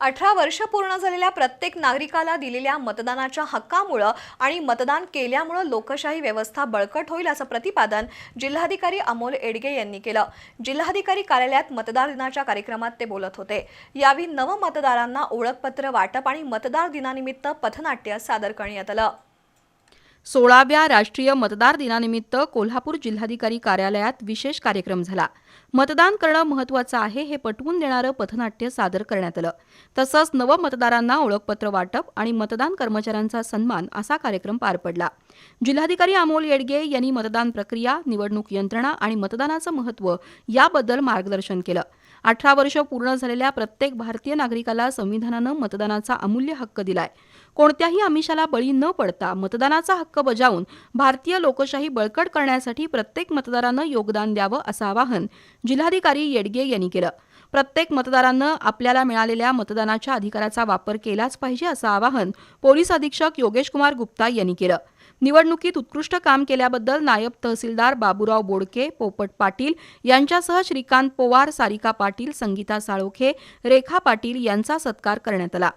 अठरा वर्ष पूर्ण झालेल्या प्रत्येक नागरिकाला दिलेल्या मतदानाच्या हक्कामुळं आणि मतदान केल्यामुळं लोकशाही व्यवस्था बळकट होईल असं प्रतिपादन जिल्हाधिकारी अमोल एडगे यांनी केलं. जिल्हाधिकारी कार्यालयात मतदार दिनाच्या कार्यक्रमात ते बोलत होते. यावेळी नवमतदारांना ओळखपत्र वाटप आणि मतदार दिनानिमित्त पथनाट्य सादर करण्यात आलं. सोळाव्या राष्ट्रीय मतदार दिनानिमित्त कोल्हापूर जिल्हाधिकारी कार्यालयात विशेष कार्यक्रम झाला. मतदान करणं महत्त्वाचं आहे हे पटवून देणारं पथनाट्य सादर करण्यात आलं. तसंच नवमतदारांना ओळखपत्र वाटप आणि मतदान कर्मचाऱ्यांचा सन्मान असा कार्यक्रम पार पडला. जिल्हाधिकारी अमोल येडगे यांनी मतदान प्रक्रिया निवडणूक यंत्रणा आणि मतदानाचं महत्त्व याबद्दल मार्गदर्शन केलं. अठरा वर्ष पूर्ण झालेल्या प्रत्येक भारतीय नागरिकाला संविधानानं मतदानाचा अमूल्य हक्क दिलाय. कोणत्याही आमिषाला बळी न पडता मतदानाचा हक्क हक्क बजावून भारतीय लोकशाही बळकट करण्यासाठी प्रत्येक मतदारानं योगदान द्यावं असं आवाहन जिल्हाधिकारी येडगे यांनी केलं. प्रत्येक मतदारानं आपल्याला मिळालेल्या मतदानाच्या अधिकाराचा वापर केलाच पाहिजे असं आवाहन पोलीस अधीक्षक योगेश कुमार गुप्ता यांनी केलं. निवडणुकीत उत्कृष्ट काम केल्याबद्दल नायब तहसीलदार बाबूराव बोडके पोपट पाटील यांच्यासह श्रीकांत पोवार सारिका पाटील संगीता साळोखे रेखा पाटील यांचा सत्कार करण्यात आला.